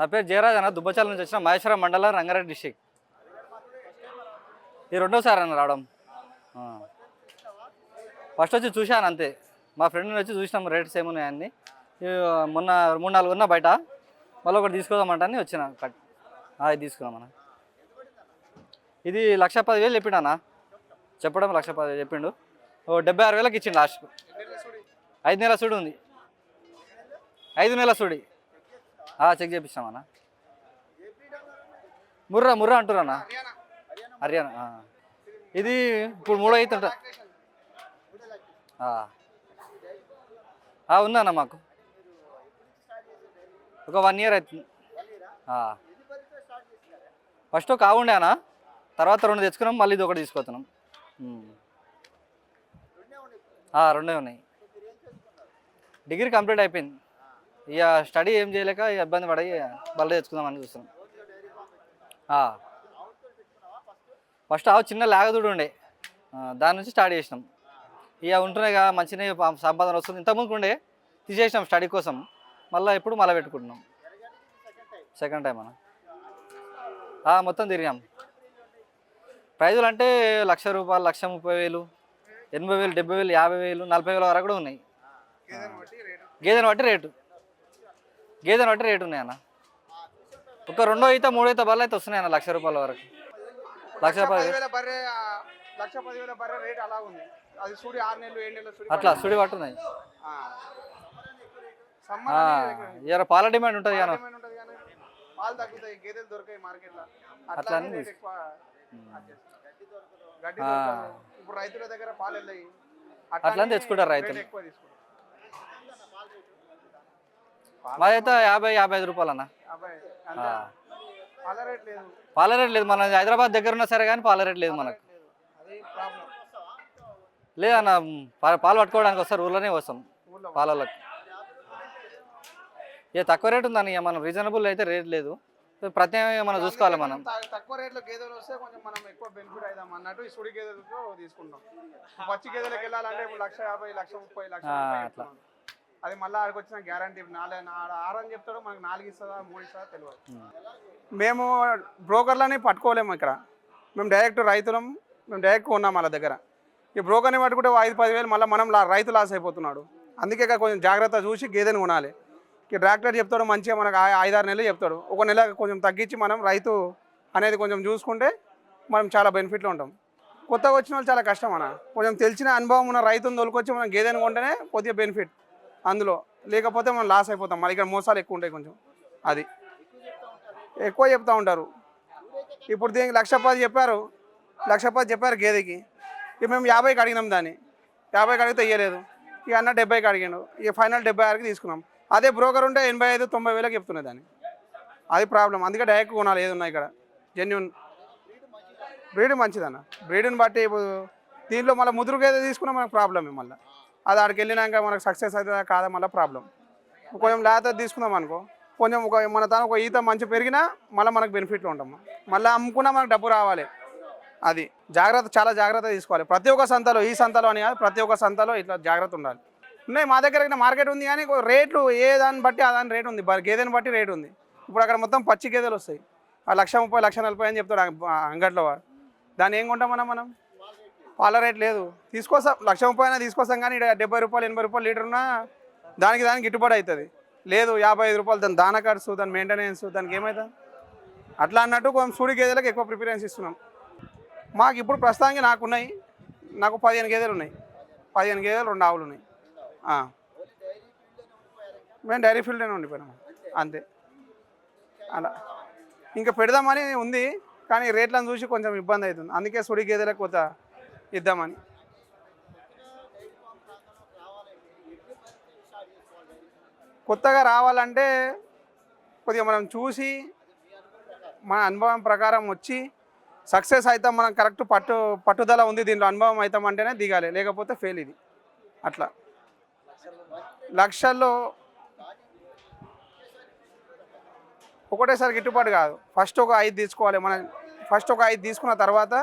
నా పేరు జయరాజ్ అన్న దుబ్బచాల నుంచి వచ్చిన మహేశ్వరం మండలం రంగారెడ్డి డిస్టిక్. ఈ రెండోసారి అన్న రావడం. ఫస్ట్ వచ్చి చూశాను అంతే. మా ఫ్రెండ్ని వచ్చి చూసినాం రేట్స్ ఏమున్నాయని మొన్న మూడు నాలుగు ఉన్నా బయట. మళ్ళీ ఒకటి తీసుకుందామంటని వచ్చిన కట్. అది ఇది తీసుకున్నామన్న ఇది లక్ష పదివేలు చెప్పిండన్న చెప్పడం లక్ష పది చెప్పిండు. ఓ డెబ్బై ఆరు వేలకు ఇచ్చిండు లాస్ట్. ఐదు నెలల సూడి ఉంది. ఐదు నెలల సూడి. చెక్ చేపిస్తామన్నా ముర్రా ముర్రా అంటున్నా హర్యానా ఇది ఇప్పుడు మూడో అవుతుంట ఉందన్న మాకు. ఒక వన్ ఇయర్ అవుతుంది ఫస్ట్ ఒక ఆవు ఉండేనా తర్వాత రెండు తెచ్చుకున్నాం మళ్ళీ ఇది ఒకటి తీసుకొస్తున్నాం. రెండే ఉన్నాయి. డిగ్రీ కంప్లీట్ అయిపోయింది. ఇక స్టడీ ఏం చేయలేక ఇక ఇబ్బంది పడి బల్ల తెచ్చుకుందామని చూస్తున్నాం. ఫస్ట్ ఆవు చిన్న లాగదుడు ఉండే. దాని నుంచి స్టార్ట్ చేసినాం. ఇక ఉంటున్నాయి కదా మంచిగా ప- సంపాదన వస్తుంది. ఇంతకుముందు ఉండే తీసేసినాం స్టడీ కోసం. మళ్ళీ ఇప్పుడు మళ్ళీ పెట్టుకుంటున్నాం. సెకండ్ టైం అన్న మొత్తం తిరిగాం ప్రైజులు అంటే లక్ష రూపాయలు లక్ష ముప్పై వేలు ఎనభై వేలు డెబ్బై వేలు యాభై వేలు నలభై వేల వరకు కూడా ఉన్నాయి. గేదెని బట్టి రేటు. గేదెని బట్టి రేటు ఉన్నాయి అన్న ఒక రెండో అయితే మూడో అయితే బల్ల అయితే వస్తున్నాయి అన్న లక్ష రూపాయల వరకు. లక్ష పది పదివేల బర్రె లక్ష పదివేల బర్రె రేట్ అలా ఉంది. అది ఆరు నెలలు ఏడు నెలలు చూడి అట్లా సుడి పట్టున్నాయి ఇక పాల డిమాండ్ ఉంటుంది కానీ పాలు తగ్గుతాయి గేదెలు దొరకాయి మార్కెట్లో. అట్లా గడ్డి. ఇప్పుడు రైతుల దగ్గర పాలు వెళ్ళాయి అట్లా తెచ్చుకుంటారు రైతులు. రేట్ ఎక్కువ తీసుకుంటారు మాది అయితే యాభై యాభై ఐదు. రూపాయలు అన్న పాల రేట్ లేదు. మన హైదరాబాద్ దగ్గర ఉన్నా సరే కానీ పాల రేట్ లేదు మనకు. లేదన్న పాలు పట్టుకోవడానికి వస్తారు ఊర్లోనే వస్తాం పాలలకు. ఇక తక్కువ రేట్ ఉందని మనం రీజనబుల్ అయితే రేట్ లేదు. ప్రత్యేకంగా మనం చూసుకోవాలి మనం. తక్కువ రేట్లో గేదెలు వస్తే కొంచెం మనం ఎక్కువ బెనిఫిట్ అవుదాం అన్నట్టు ఈ సుడి గేదెలతో తీసుకుంటాం. పచ్చి గేదెలకు వెళ్ళాలంటే ఇప్పుడు లక్ష యాభై లక్ష ముప్పై లక్ష అట్లా. అది మళ్ళీ ఆడికి వచ్చిన గ్యారంటీ నాలుగు నా- ఆరు అని చెప్తాడు మనకు నాలుగు ఇస్తుందా మూడు ఇస్తుందా తెలియదు మేము బ్రోకర్లని పట్టుకోలేము ఇక్కడ. మేము డైరెక్ట్ రైతులం మేము డైరెక్ట్ ఉన్నాం వాళ్ళ దగ్గర. ఈ బ్రోకర్ని పట్టుకుంటే ఐదు పదివేలు మళ్ళీ మనం లా- రైతు లాస్ అయిపోతున్నాడు. అందుకే కొంచెం జాగ్రత్త చూసి గేదెని కొనాలి. ఈ ట్రాక్టర్ చెప్తాడు మంచిగా మనకు ఆ- ఐదారు నెలలు చెప్తాడు. ఒక నెల కొంచెం తగ్గించి మనం రైతు అనేది కొంచెం చూసుకుంటే మనం చాలా బెనిఫిట్లో ఉంటాం. కొత్తగా వచ్చిన వాళ్ళు చాలా కష్టం అన్న. కొంచెం తెలిసిన అనుభవం ఉన్న రైతుని తోలుకొచ్చి మనం గేదెని కొంటేనే కొద్దిగా బెనిఫిట్ అందులో. లేకపోతే మనం లాస్ అయిపోతాం. మన ఇక్కడ మోసాలు ఎక్కువ ఉంటాయి కొంచెం. అది. ఎక్కువ చెప్తా ఉంటారు. ఇప్పుడు దీనికి లక్ష పది చెప్పారు. లక్ష పది చెప్పారు గేదెకి. ఇక మేము యాభైకి అడిగినాం దాన్ని. యాభైకి అడిగితే ఇయ్యలేదు. ఇక అన్న డెబ్బైకి అడిగాడు. ఇక ఫైనల్ డెబ్బై ఆరుకి తీసుకున్నాం. అదే బ్రోకర్ ఉంటే ఎనభై ఐదు తొంభై వేలకు చెప్తున్నాయి దాన్ని. అది ప్రాబ్లం. అందుకే డైరెక్ట్ కొనాలి ఏది ఉన్నాయి ఇక్కడ. జెన్యున్. బ్రీడ్ మంచిదన్న. బ్రీడ్ని బట్టి ఇప్పుడు దీంట్లో మళ్ళీ ముదురు గేదె తీసుకున్నా మనకు ప్రాబ్లమే మళ్ళీ. అది ఆడికి వెళ్ళినాక మనకు సక్సెస్ అవుతుందా కాదా మళ్ళీ ప్రాబ్లం కొంచెం లేత తీసుకుందాం అనుకో. కొంచెం ఒక మన తన ఒక ఈత మంచి పెరిగినా మళ్ళీ మనకు బెనిఫిట్లు ఉంటాము. మళ్ళీ అమ్ముకున్నా మనకు డబ్బు రావాలి. అది జాగ్రత్త చాలా జాగ్రత్త తీసుకోవాలి. ప్రతి ఒక్క సంతలో ఈ సంతలో అని కాదు ప్రతి ఒక్క సంతలో ఇట్లా జాగ్రత్త ఉండాలి. ఉన్నాయి మా దగ్గర మార్కెట్ ఉంది కానీ రేట్లు ఏ దాన్ని బట్టి ఆ దాని రేట్ ఉంది. గేదెని బట్టి రేట్ ఉంది. ఇప్పుడు అక్కడ మొత్తం పచ్చి గేదెలు వస్తాయి. ఆ లక్ష ముప్పై లక్ష నలభై అని చెప్తాడు ఆ- అంగట్లో వాడు. దాన్ని ఏం కొంటాం మనం? పాల రేట్ లేదు. తీసుకొస్తాం లక్ష ముప్పై అయినా తీసుకొస్తాం కానీ ఇక్కడ డెబ్బై రూపాయలు ఎనభై రూపాయలు లీటర్ ఉన్నా దానికి దానికి గిట్టుబాటు అవుతుంది. లేదు యాభై ఐదు రూపాయలు దాని దాన ఖర్చు దాని మెయింటెనెన్స్ దానికి ఏమవుతుంది అట్లా అన్నట్టు కొంచెం సూడి గేదెలకు ఎక్కువ ప్రిఫరెన్స్ ఇస్తున్నాం. మాకు ఇప్పుడు ప్రస్తుతానికి నాకు ఉన్నాయి. నాకు పదిహేను గేదెలు ఉన్నాయి. పదిహేను గేదెలు రెండు ఆవులు ఉన్నాయి. మేము డైరీ ఫీల్డ్లోనే ఉండిపోయినాము అంతే. అలా. ఇంకా పెడదామని ఉంది కానీ రేట్లను చూసి కొంచెం ఇబ్బంది అవుతుంది. అందుకే సుడి గేదెలకు కొత్త ఇద్దామని. కొత్తగా రావాలంటే కొద్దిగా మనం చూసి మన అనుభవం ప్రకారం వచ్చి సక్సెస్ అవుతాం మనం కరెక్ట్ పట్టు పట్టుదల ఉంది దీంట్లో అనుభవం అవుతాం అంటేనే దిగాలి లేకపోతే ఫెయిల్ ఇది. అట్లా. లక్షల్లో ఒకటేసారి గిట్టుబాటు కాదు. ఫస్ట్ ఒక ఐదు తీసుకోవాలి. మనం ఫస్ట్ ఒక ఐదు తీసుకున్న తర్వాత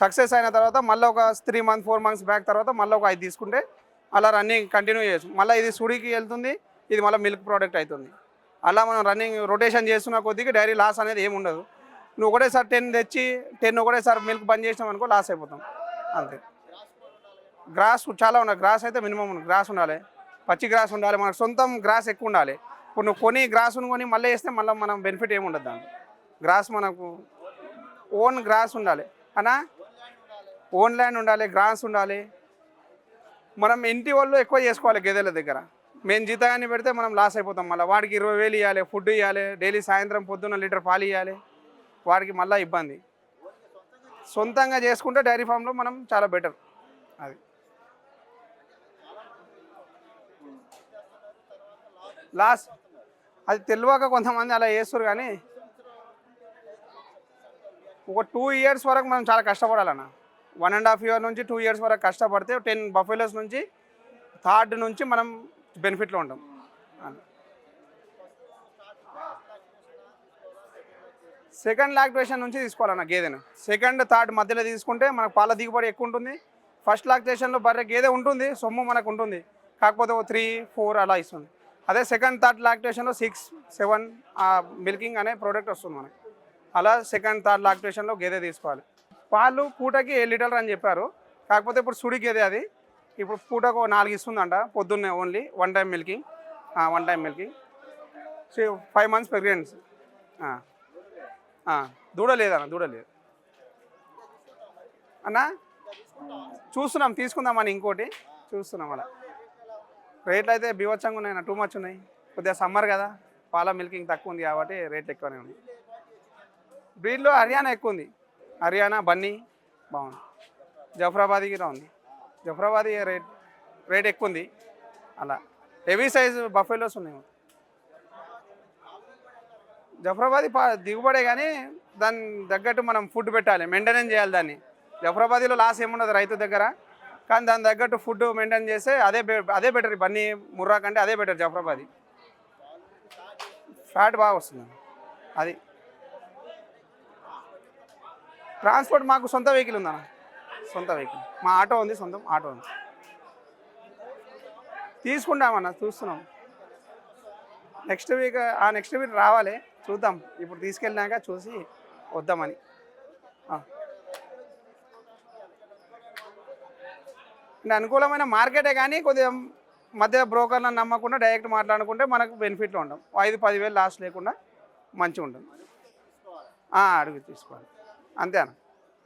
సక్సెస్ అయిన తర్వాత మళ్ళీ ఒక three month four months back తర్వాత మళ్ళీ ఒక ఐదు తీసుకుంటే అలా రన్నింగ్ కంటిన్యూ చేయొచ్చు మళ్ళీ ఇది సుడికి వెళ్తుంది ఇది మళ్ళీ మిల్క్ ప్రోడక్ట్ అవుతుంది అలా మనం రన్నింగ్ రొటేషన్ చేస్తున్న కొద్దిగా డైరీ లాస్ అనేది ఏమి ఉండదు. నువ్వు ఒకటేసారి టెన్ తెచ్చి టెన్ ఒకటేసారి మిల్క్ బంద్ చేసినాం అనుకో లాస్ అయిపోతాం. అంతే. గ్రాస్ చాలా ఉండాలి. గ్రాస్ అయితే మినిమం గ్రాస్ ఉండాలి. పచ్చి గ్రాస్ ఉండాలి. మనకు సొంతం గ్రాస్ ఎక్కువ ఉండాలి. ఇప్పుడు నువ్వు కొని గ్రాస్ను కొని మళ్ళీ వేస్తే మళ్ళీ మనం బెనిఫిట్ ఏమి ఉండదు దానికి గ్రాస్ మనకు ఓన్ గ్రాస్ ఉండాలి. అనా ఓన్ ల్యాండ్ ఉండాలి గ్రాస్ ఉండాలి. మనం ఇంటి వాళ్ళు ఎక్కువ చేసుకోవాలి గేదెల దగ్గర. మేము జీతాన్ని పెడితే మనం లాస్ అయిపోతాం. మళ్ళీ వాడికి ఇరవై వేలు ఇవ్వాలి ఫుడ్ ఇవ్వాలి డైలీ సాయంత్రం పొద్దున్న లీటర్ పాలు ఇవ్వాలి వాడికి మళ్ళీ ఇబ్బంది. సొంతంగా చేసుకుంటే డైరీ ఫామ్లో మనం చాలా బెటర్ అది. లాస్ అది తెలియక కొంతమంది అలా చేస్తారు కానీ ఒక టూ ఇయర్స్ వరకు మనం చాలా కష్టపడాలన్నా. వన్ అండ్ హాఫ్ ఇయర్ నుంచి టూ ఇయర్స్ వరకు కష్టపడితే టెన్ బఫెలోస్ నుంచి థర్డ్ నుంచి మనం బెనిఫిట్లో ఉంటాం. సెకండ్ లాక్టేషన్ నుంచి తీసుకోవాలన్న గేదెను. సెకండ్ థర్డ్ మధ్యలో తీసుకుంటే మనకు పాల దిగుబడి ఎక్కువ ఉంటుంది. ఫస్ట్ లాక్టేషన్లో బర్రె గేదె ఉంటుంది సొమ్ము మనకు ఉంటుంది. కాకపోతే ఓ త్రీ ఫోర్ అలా ఇస్తుంది. అదే సెకండ్ థర్డ్ లాక్టేషన్లో సిక్స్ సెవెన్ మిల్కింగ్ అనే ప్రోడక్ట్ వస్తుంది మనకి. అలా సెకండ్ థర్డ్ లాక్టేషన్లో గేదె తీసుకోవాలి. పాలు పూటకి ఏ లీటర్లు అని చెప్పారు. కాకపోతే ఇప్పుడు సుడికి గేదె అది. ఇప్పుడు పూటకు నాలుగు ఇస్తుందంట పొద్దున్నే only one time milking one time milking so five months pregnancy దూడ లేదన్న దూడ లేదు. అన్న చూస్తున్నాం తీసుకుందామని ఇంకోటి. చూస్తున్నాం అలా. రేట్లు అయితే బీవచ్చంగా ఉన్నాయి టూ మచ్ ఉన్నాయి. కొద్దిగా సమ్మర్ కదా పాల మిల్కింగ్ తక్కువ ఉంది కాబట్టి రేట్లు ఎక్కువనే ఉన్నాయి. బ్రీడ్లో హర్యానా ఎక్కువ ఉంది. హర్యానా బన్నీ బాగుంది. జఫరాబాదీ కూడా ఉంది. జఫరాబాదీ రేట్ రేట్ ఎక్కువ ఉంది అలా. హెవీ సైజ్ బఫెలోస్ ఉన్నాయి. జఫరాబాదీ దిగుబడే కానీ దాని తగ్గట్టు మనం ఫుడ్ పెట్టాలి మెయింటెనెన్స్ చేయాలి దాన్ని. జఫరాబాదీలో లాస్ ఏముండదు రైతు దగ్గర. కానీ దాని తగ్గట్టు ఫుడ్ మెయింటైన్ చేస్తే అదే అదే బెటర్. బన్నీ ముర్రా కంటే అదే బెటర్ జఫరాబాదీ. ఫ్యాట్ బాగా వస్తుంది. అది. ట్రాన్స్పోర్ట్ మాకు సొంత వెహికల్ ఉందన్న. సొంత వెహికల్. మా ఆటో ఉంది సొంతం ఆటో ఉంది. తీసుకుంటామన్న చూస్తున్నాం. నెక్స్ట్ వీక్ ఆ నెక్స్ట్ వీక్ రావాలి. చూద్దాం. ఇప్పుడు తీసుకెళ్ళినాక చూసి వద్దామని. అంటే అనుకూలమైన మార్కెటే కానీ కొద్దిగా మధ్య బ్రోకర్లను నమ్మకుండా డైరెక్ట్ మాట్లాడుకుంటే మనకు బెనిఫిట్లో ఉంటాం ఐదు పదివేలు లాస్ట్ లేకుండా మంచిగా ఉంటుంది. అడుగు తీసుకోవాలి. అంతే అన్న